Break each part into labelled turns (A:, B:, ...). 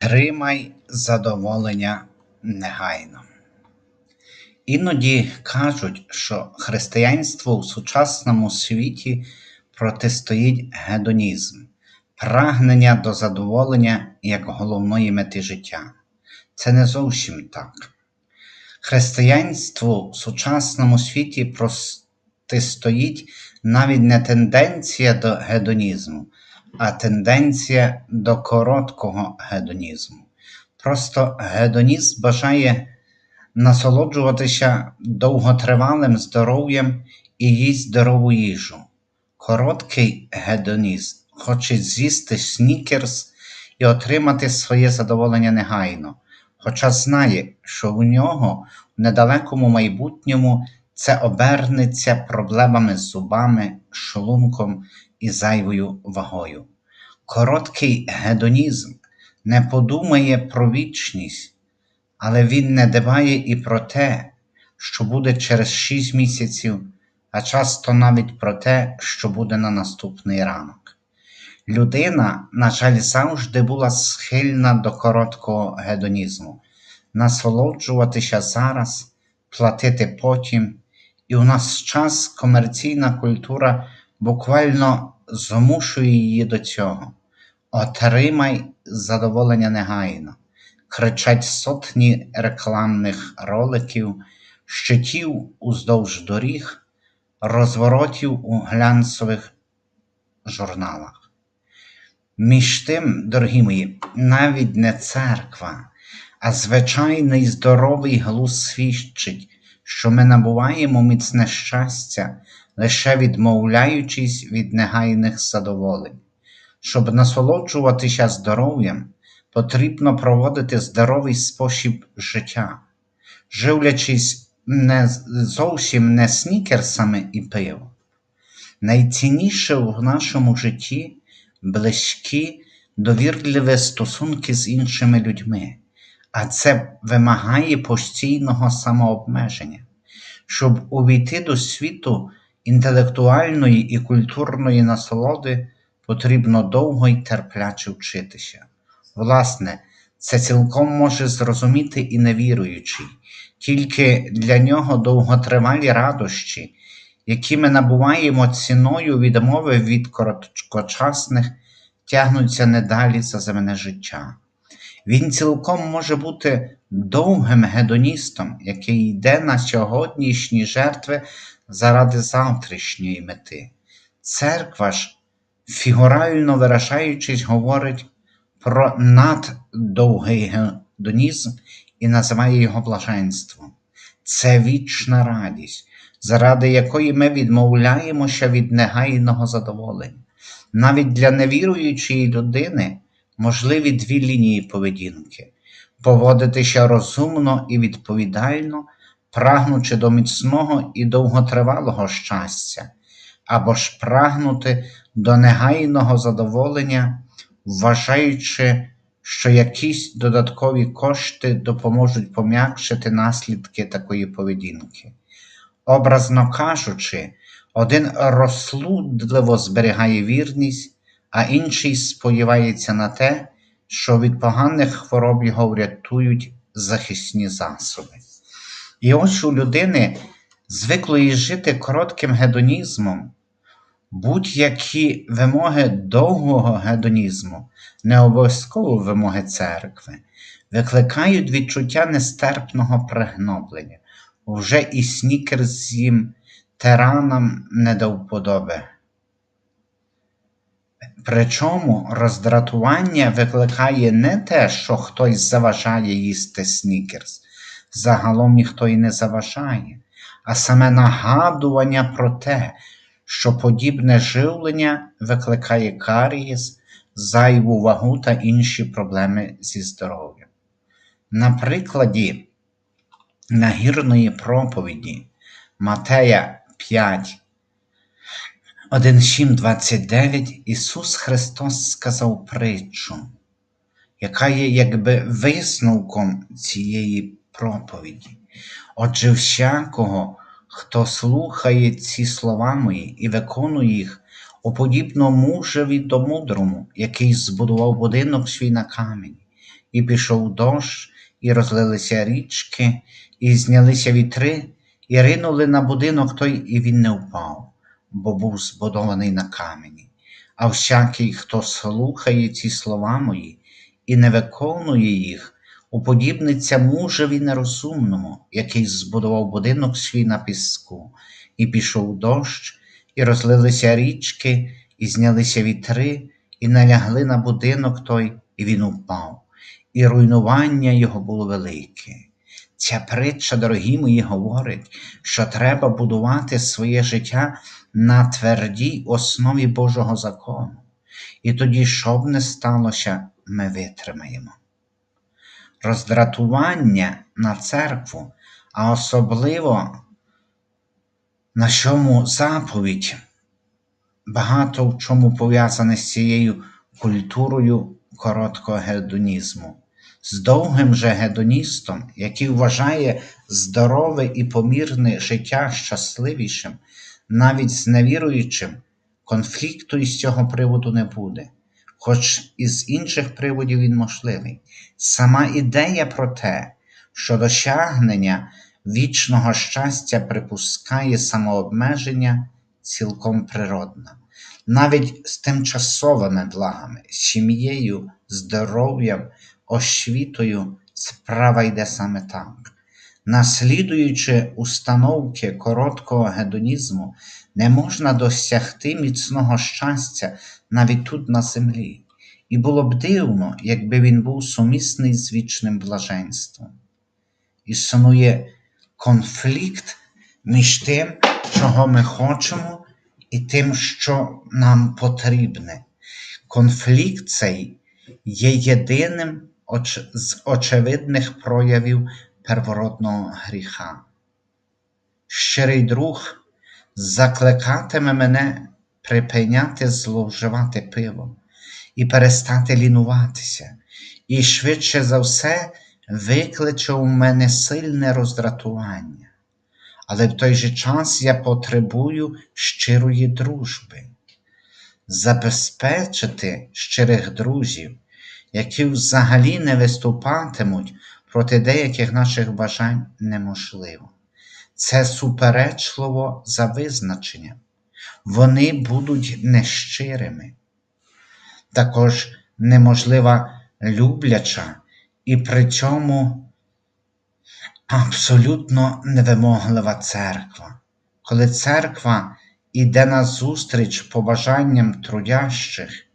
A: Тримай задоволення негайно. Іноді кажуть, що християнство у сучасному світі протистоїть гедонізм, прагнення до задоволення як головної мети життя. Це не зовсім так. Християнству в сучасному світі протистоїть навіть не тенденція до гедонізму, а тенденція до короткого гедонізму. Просто гедонізм бажає насолоджуватися довготривалим здоров'ям і їсть здорову їжу. Короткий гедонізм хоче з'їсти снікерс і отримати своє задоволення негайно, хоча знає, що в нього в недалекому майбутньому це обернеться проблемами з зубами, шлунком і зайвою вагою. Короткий гедонізм не подумає про вічність, але він не дбає і про те, що буде через 6 місяців, а часто навіть про те, що буде на наступний ранок. Людина, на жаль, завжди була схильна до короткого гедонізму, насолоджуватися зараз, платити потім, і у нас час комерційна культура буквально змушує її до цього. Отримай задоволення негайно, кричать сотні рекламних роликів, щитів уздовж доріг, розворотів у глянцевих журналах. Між тим, дорогі мої, навіть не церква, а звичайний здоровий глузд свідчить, що ми набуваємо міцне щастя, лише відмовляючись від негайних задоволень. Щоб насолоджуватися здоров'ям, потрібно проводити здоровий спосіб життя, живлячись не зовсім не снікерсами і пивом. Найцінніше в нашому житті близькі, довірливі стосунки з іншими людьми, а це вимагає постійного самообмеження. Щоб увійти до світу інтелектуальної і культурної насолоди, потрібно довго й терпляче вчитися. Власне, це цілком може зрозуміти і невіруючий, тільки для нього довготривалі радощі, які ми набуваємо ціною відмови від короткочасних, тягнуться не далі за земне життя. Він цілком може бути довгим гедоністом, який йде на сьогоднішні жертви заради завтрашньої мети. Церква ж, фігурально виражаючись, говорить про наддовгий гедонізм і називає його блаженством. Це вічна радість, заради якої ми відмовляємося від негайного задоволення. Навіть для невіруючої людини можливі дві лінії поведінки поводитися розумно і відповідально, прагнучи до міцного і довготривалого щастя, або ж прагнути до негайного задоволення, вважаючи, що якісь додаткові кошти допоможуть пом'якшити наслідки такої поведінки. Образно кажучи, один розсудливо зберігає вірність, а інший сподівається на те, що від поганих хвороб його врятують захисні засоби. І ось у людини, звиклої жити коротким гедонізмом, будь-які вимоги довгого гедонізму, не обов'язково вимоги церкви, викликають відчуття нестерпного пригноблення, вже і снікерс їм тиранам не до вподоби. Причому роздратування викликає не те, що хтось заважає їсти снікерс, загалом ніхто і не заважає, а саме нагадування про те, що подібне живлення викликає карієс, зайву вагу та інші проблеми зі здоров'ям. На прикладі нагірної проповіді Матея 5, 1.7.29 Ісус Христос сказав притчу, яка є якби висновком цієї проповіді. Отже, всякого, хто слухає ці слова мої і виконує їх, уподібно мужеві до мудрому, який збудував будинок свій на камені, і пішов дощ, і розлилися річки, і знялися вітри, і ринули на будинок той, і він не впав, бо був збудований на камені. А всякий, хто слухає ці слова мої і не виконує їх, уподібниться мужеві нерозумному, який збудував будинок свій на піску, і пішов дощ, і розлилися річки, і знялися вітри, і налягли на будинок той, і він упав, і руйнування його було велике. Ця притча, дорогі мої, говорить, що треба будувати своє життя на твердій основі Божого закону. І тоді, що б не сталося, ми витримаємо. Роздратування на церкву, а особливо на чому заповідь багато в чому пов'язане з цією культурою короткого гедонізму. З довгим же гедоністом, який вважає здорове і помірне життя щасливішим, навіть з невіруючим, конфлікту із цього приводу не буде, хоч із інших приводів він можливий. Сама ідея про те, що досягнення вічного щастя припускає самообмеження, цілком природна. Навіть з тимчасовими благами, сім'єю, здоров'ям, освітою справа йде саме так. Наслідуючи установки короткого гедонізму, не можна досягти міцного щастя навіть тут на землі, і було б дивно, якби він був сумісний з вічним блаженством. Існує конфлікт між тим, чого ми хочемо, і тим, що нам потрібне. Конфлікт цей є єдиним з очевидних проявів первородного гріха. Щирий друг закликатиме мене припиняти зловживати пивом і перестати лінуватися, і швидше за все викличе у мене сильне роздратування. Але в той же час я потребую щирої дружби, забезпечити щирих друзів, які взагалі не виступатимуть проти деяких наших бажань неможливо. Це суперечливо за визначенням. Вони будуть нещирими. Також неможлива любляча і при цьому абсолютно невимоглива церква. Коли церква йде назустріч побажанням трудящих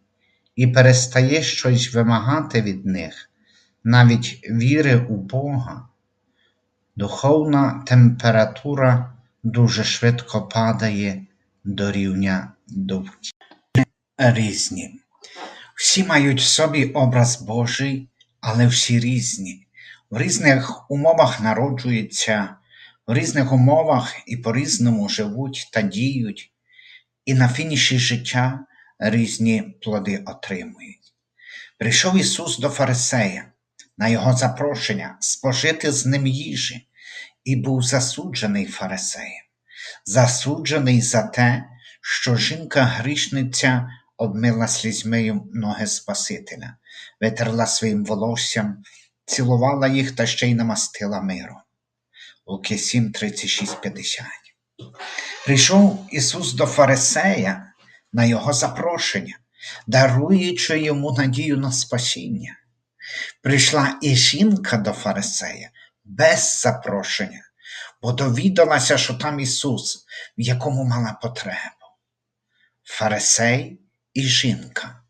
A: і перестає щось вимагати від них, навіть віри у Бога, духовна температура дуже швидко падає до рівня довкілля. Різні. Всі мають в собі образ Божий, але всі різні. В різних умовах народжуються, в різних умовах і по-різному живуть та діють, і на фініші життя різні плоди отримують. Прийшов Ісус до Фарисея на його запрошення спожити з ним їжі, і був засуджений фарисеєм, засуджений за те, що жінка грішниця обмила слізьми ноги Спасителя, витерла своїм волоссям, цілувала їх та ще й намастила миром. Луки 7, 36, 50. Прийшов Ісус до Фарисея на Його запрошення, даруючи йому надію на спасіння. Прийшла і жінка до Фарисея без запрошення, бо довідалася, що там Ісус, в якому мала потребу. Фарисей і жінка,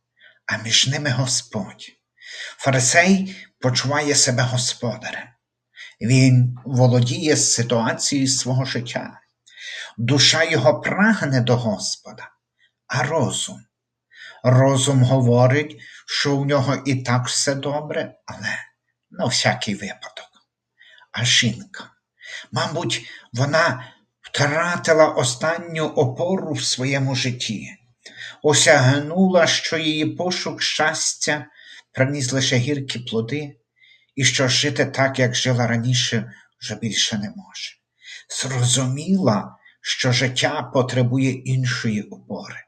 A: а між ними Господь. Фарисей почуває себе господарем. Він володіє ситуацією свого життя. Душа його прагне до Господа, а розум. Розум говорить, що у нього і так все добре, але на всякий випадок. А жінка, мабуть, вона втратила останню опору в своєму житті, осягнула, що її пошук щастя приніс лише гіркі плоди, і що жити так, як жила раніше, вже більше не може. Зрозуміла, що життя потребує іншої опори,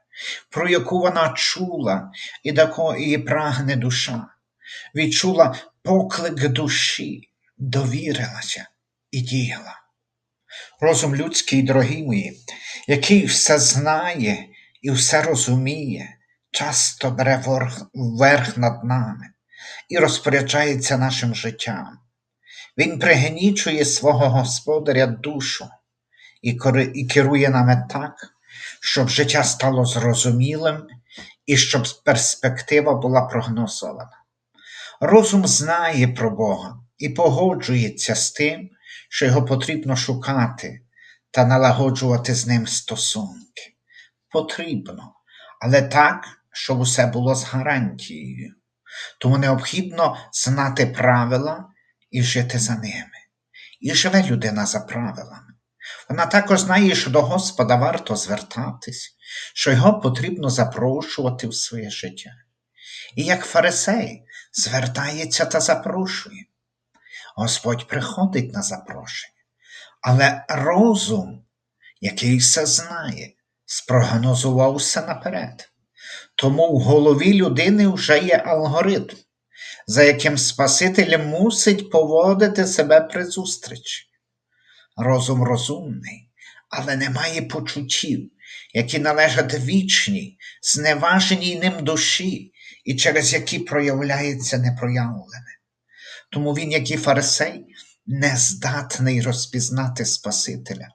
A: про яку вона чула і до якої прагне душа. Відчула поклик душі довірилася і діяла. Розум людський, дорогі мої, який все знає і все розуміє, часто бере верх над нами і розпоряджається нашим життям. Він пригнічує свого господаря душу і керує нами так, щоб життя стало зрозумілим і щоб перспектива була прогнозована. Розум знає про Бога і погоджується з тим, що його потрібно шукати та налагоджувати з ним стосунки. Потрібно, але так, щоб усе було з гарантією. Тому необхідно знати правила і жити за ними. І живе людина за правилами. Вона також знає, що до Господа варто звертатись, що його потрібно запрошувати в своє життя. І як фарисей звертається та запрошує. Господь приходить на запрошення, але розум, який все знає, спрогнозував все наперед. Тому в голові людини вже є алгоритм, за яким Спаситель мусить поводити себе при зустрічі. Розум розумний, але не має почуттів, які належать вічній, зневаженій ним душі і через які проявляється непроявлене. Тому він, як і фарисей, не здатний розпізнати Спасителя,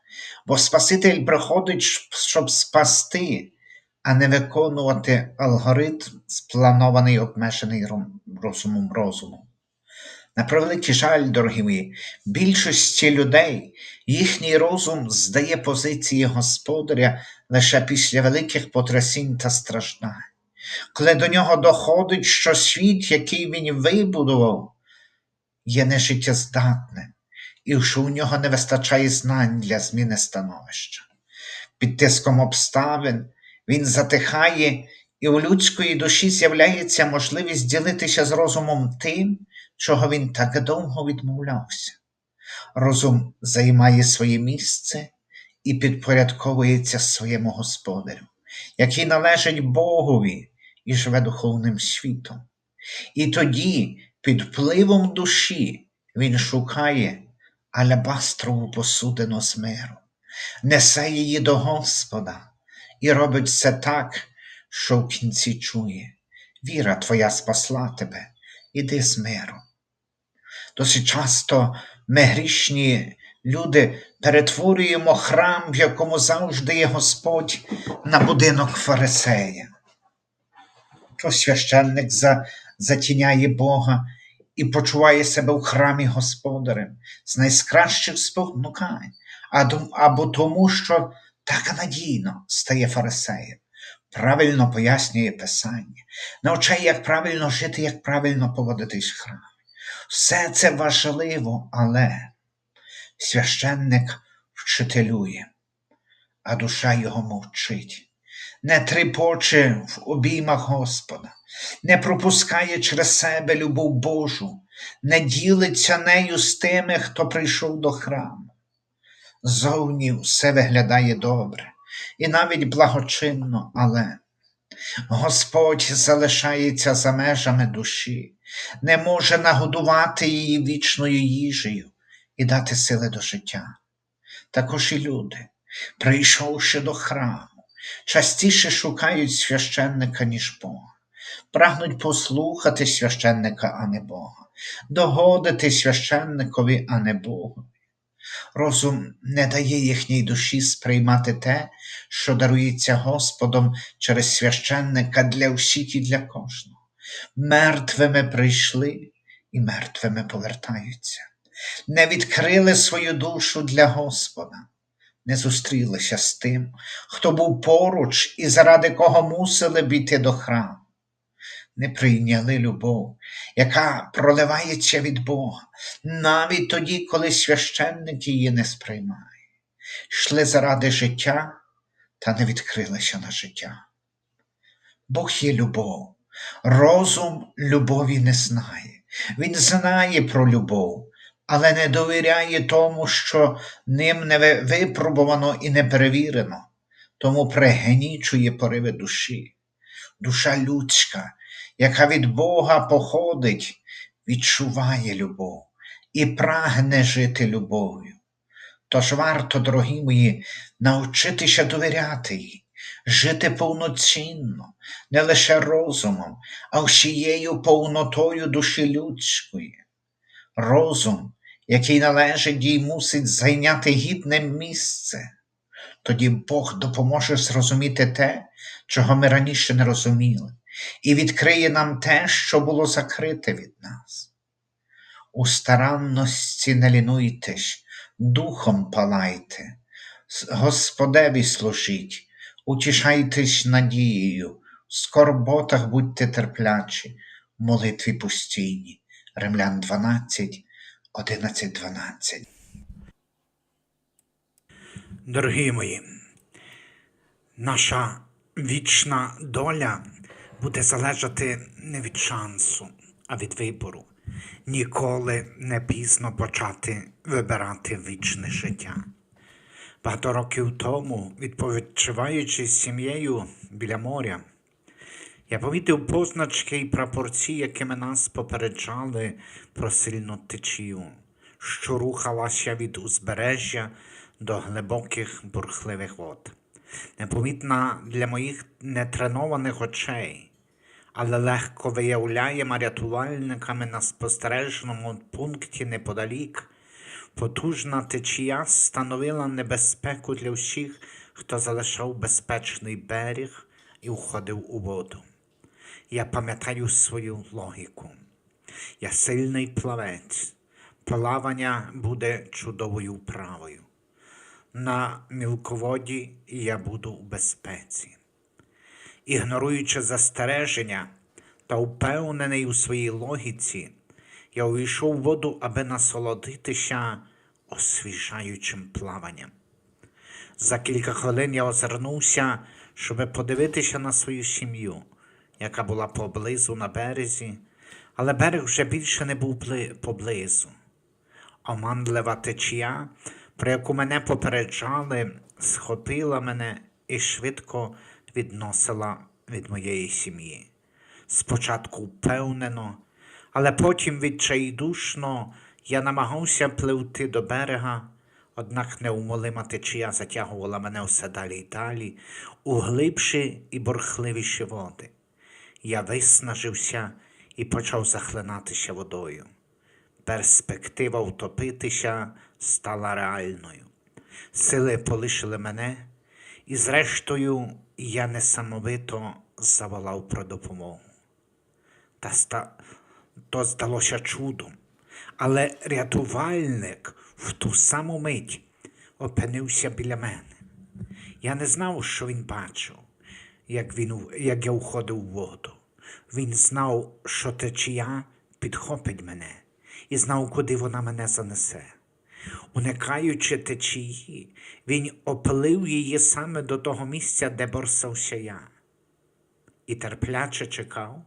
A: бо Спаситель приходить, щоб спасти, а не виконувати алгоритм, спланований обмежений розумом розуму. На превеликий жаль, дорогі мої, більшості людей їхній розум здає позиції господаря лише після великих потрясінь та страждань, коли до нього доходить, що світ, який він вибудував, є нежиттєздатним, і що у нього не вистачає знань для зміни становища. Під тиском обставин він затихає, і у людської душі з'являється можливість ділитися з розумом тим, чого він так довго відмовлявся. Розум займає своє місце і підпорядковується своєму господарю, який належить Богові і живе духовним світом. І тоді, під впливом душі, він шукає алябастрову посудину з миру, несе її до Господа і робить це так, що в кінці чує. Віра твоя спасла тебе, іди з миром. Досить часто ми грішні люди перетворюємо храм, в якому завжди є Господь, на будинок фарисея. То священник за, затіняє Бога і почуває себе в храмі господарем з найкращих спонукань, або тому, що так надійно стає фарисеєм, правильно пояснює Писання, навчає, як правильно жити, як правильно поводитись в храмі. Все це важливо, але священник вчителює, а душа його мовчить, не тріпоче в обіймах Господа, не пропускає через себе любов Божу, не ділиться нею з тими, хто прийшов до храму. Зовні все виглядає добре і навіть благочинно, але Господь залишається за межами душі, не може нагодувати її вічною їжею і дати сили до життя. Також і люди, прийшовши до храму, частіше шукають священника, ніж Бога, прагнуть послухати священника, а не Бога, догодити священникові, а не Богу. Розум не дає їхній душі сприймати те, що дарується Господом через священника для всіх і для кожного. Мертвими прийшли і мертвими повертаються. Не відкрили свою душу для Господа, не зустрілися з тим, хто був поруч і заради кого мусили б іти до храму. Не прийняли любов, яка проливається від Бога, навіть тоді, коли священник її не сприймає. Йшли заради життя та не відкрилися на життя. Бог є любов, розум любові не знає. Він знає про любов, але не довіряє тому, що ним не випробувано і не перевірено, тому пригнічує пориви душі. Душа людська, яка від Бога походить, відчуває любов і прагне жити любов'ю. Тож варто, дорогі мої, навчитися довіряти їй, жити повноцінно, не лише розумом, а всією повнотою душі людської. Розум, який належить їй, мусить зайняти гідне місце. Тоді Бог допоможе зрозуміти те, чого ми раніше не розуміли, і відкриє нам те, що було закрите від нас. У старанності не лінуйтесь, духом палайте, Господеві служіть, утішайтесь надією, в скорботах будьте терплячі, молитві постійні. Римлян 12, 11, 12.
B: Дорогі мої, наша вічна доля буде залежати не від шансу, а від вибору. Ніколи не пізно почати вибирати вічне життя. Багато років тому, відпочиваючи з сім'єю біля моря, я помітив позначки і прапорці, якими нас попереджали про сильну течію, що рухалася від узбережжя до глибоких бурхливих вод. Непомітна для моїх нетренованих очей, але легко виявляємо рятувальниками на спостереженому пункті неподалік. Потужна течія становила небезпеку для всіх, хто залишав безпечний берег і входив у воду. Я пам'ятаю свою логіку. Я сильний плавець. Плавання буде чудовою вправою. На мілководі я буду у безпеці. Ігноруючи застереження та впевнений у своїй логіці, я увійшов у воду, аби насолодитися освіжаючим плаванням. За кілька хвилин я озирнувся, щоб подивитися на свою сім'ю, яка була поблизу на березі, але берег вже більше не був поблизу. Оманлива течія, про яку мене попереджали, схопила мене і швидко відносила від моєї сім'ї. Спочатку впевнено, але потім відчайдушно я намагався пливти до берега, однак неумолима течія затягувала мене все далі й далі, у глибші і бурхливіші води. Я виснажився і почав захлинатися водою. Перспектива втопитися стала реальною. Сили полишили мене, і зрештою я несамовито заволав про допомогу. Та ста... то здалося чудом, але рятувальник в ту саму мить опинився біля мене. Я не знав, що він бачив, як, він, як я входив у воду. Він знав, що течія підхопить мене, і знав, куди вона мене занесе. Уникаючи течії, він оплив її саме до того місця, де борсався я, і терпляче чекав,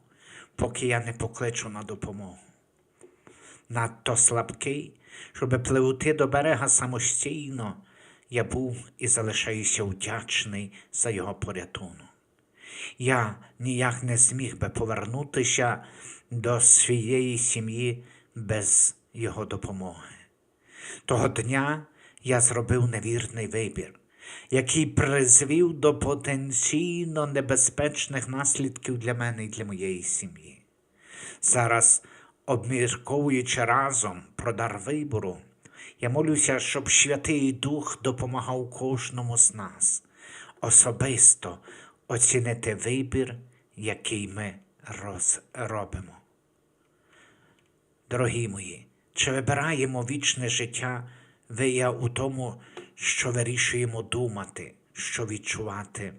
B: поки я не покличу на допомогу. Надто слабкий, щоб пливти до берега самостійно, я був і залишаюся вдячний за його порятунок. Я ніяк не зміг би повернутися до своєї сім'ї без його допомоги. Того дня я зробив невірний вибір, який призвів до потенційно небезпечних наслідків для мене і для моєї сім'ї. Зараз, обмірковуючи разом про дар вибору, я молюся, щоб Святий Дух допомагав кожному з нас особисто оцінити вибір, який ми роз- робимо. Дорогі мої, чи вибираємо вічне життя вия у тому, що вирішуємо думати, що відчувати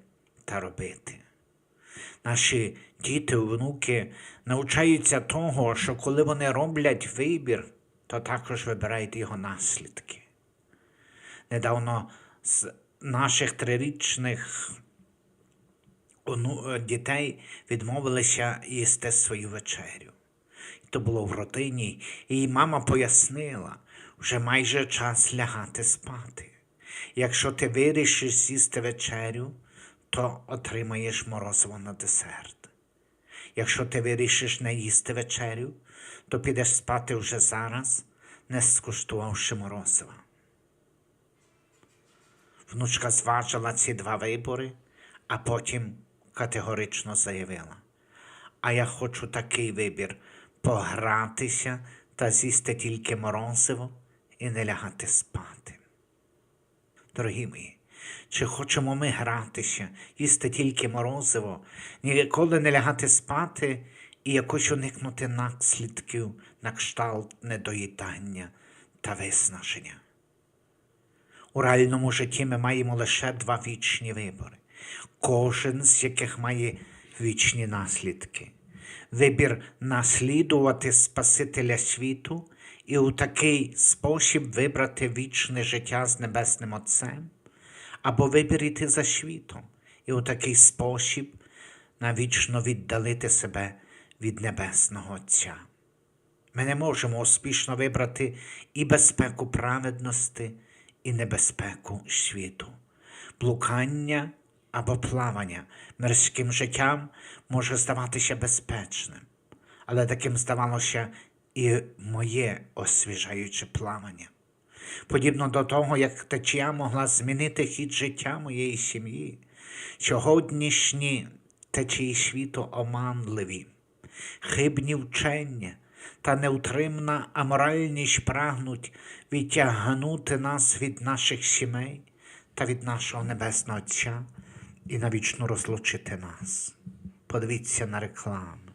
B: та робити? Наші діти, внуки навчаються того, що коли вони роблять вибір, то також вибирають його наслідки. Недавно з наших трирічних дітей відмовилися їсти свою вечерю. То було в родині, і мама пояснила, вже майже час лягати спати. Якщо ти вирішиш з'їсти вечерю, то отримаєш морозиво на десерт. Якщо ти вирішиш не їсти вечерю, то підеш спати вже зараз, не скуштувавши морозива. Внучка зважила ці два вибори, а потім категорично заявила: А я хочу такий вибір погратися та з'їсти тільки морозиво і не лягати спати. Дорогі мої, чи хочемо ми гратися, їсти тільки морозиво, ніколи не лягати спати і якось уникнути наслідків на кшталт недоїдання та виснаження? У реальному житті ми маємо лише два вічні вибори, кожен з яких має вічні наслідки. Вибір наслідувати Спасителя світу і у такий спосіб вибрати вічне життя з Небесним Отцем, або вибір іти за світом і у такий спосіб навічно віддалити себе від Небесного Отця. Ми не можемо успішно вибрати і безпеку праведності, і небезпеку світу. Блукання або плавання мирським життям може здаватися безпечним, але таким здавалося і моє освіжаюче плавання. Подібно до того, як течія могла змінити хід життя моєї сім'ї, сьогоднішні течії світу оманливі, хибні вчення та неутримна аморальність прагнуть відтягнути нас від наших сімей та від нашого Небесного Отця і навічно розлучити нас. Подивіться на рекламу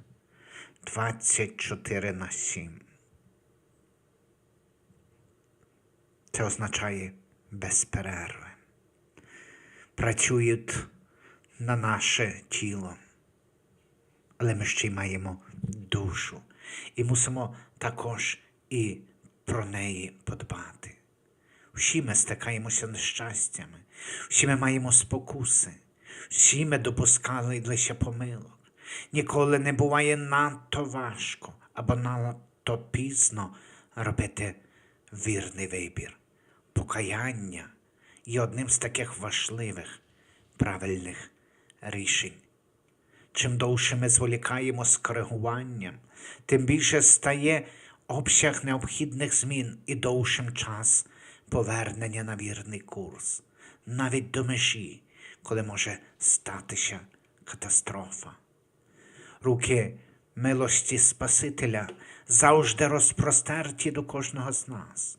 B: 24 на 7. Це означає без перерви. Працюють на наше тіло, але ми ще й маємо душу і мусимо також і про неї подбати. Всі ми стикаємося нещастями, всі ми маємо спокуси, всі ми допускали лише помилок. Ніколи не буває надто важко або надто пізно робити вірний вибір. Покаяння є одним з таких важливих, правильних рішень. Чим довше ми зволікаємо з коригуванням, тим більше стає обсяг необхідних змін і довшим час повернення на вірний курс, навіть до межі, коли може статися катастрофа. Руки милості Спасителя завжди розпростерті до кожного з нас.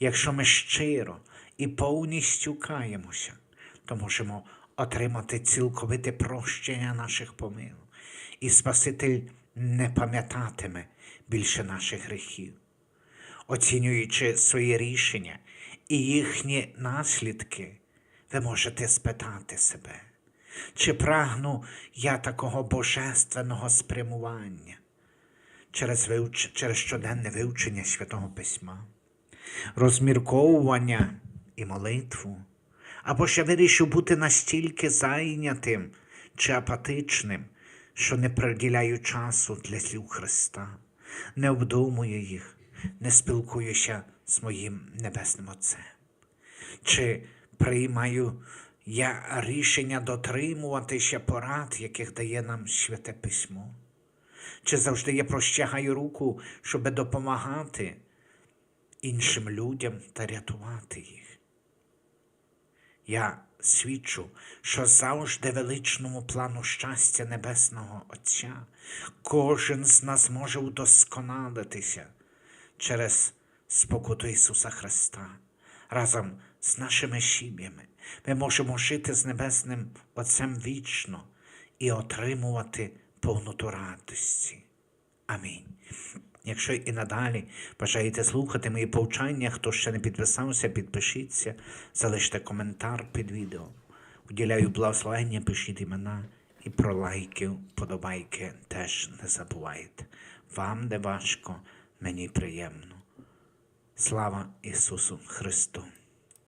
B: Якщо ми щиро і повністю каємося, то можемо отримати цілковите прощення наших помилок, і Спаситель не пам'ятатиме більше наших гріхів. Оцінюючи свої рішення і їхні наслідки, ви можете спитати себе, чи прагну я такого божественного спрямування через, вивч... через щоденне вивчення Святого Письма, розмірковування і молитву, або ще вирішив бути настільки зайнятим чи апатичним, що не приділяю часу для слів Христа, не обдумую їх, не спілкуюся з моїм Небесним Отцем. Чи приймаю я рішення дотримуватися порад, яких дає нам Святе Письмо? Чи завжди я простягаю руку, щоб допомагати іншим людям та рятувати їх? Я свідчу, що завжди величному плану щастя Небесного Отця кожен з нас може удосконалитися через спокуту Ісуса Христа разом з нашими сім'ями. Ми можемо жити з Небесним Отцем вічно і отримувати повноту радості. Амінь. Якщо і надалі бажаєте слухати мої повчання, хто ще не підписався, підпишіться, залиште коментар під відео. Уділяю благословення, пишіть імена і про лайки, подобайки теж не забувайте. Вам не важко, мені приємно. Слава Ісусу Христу!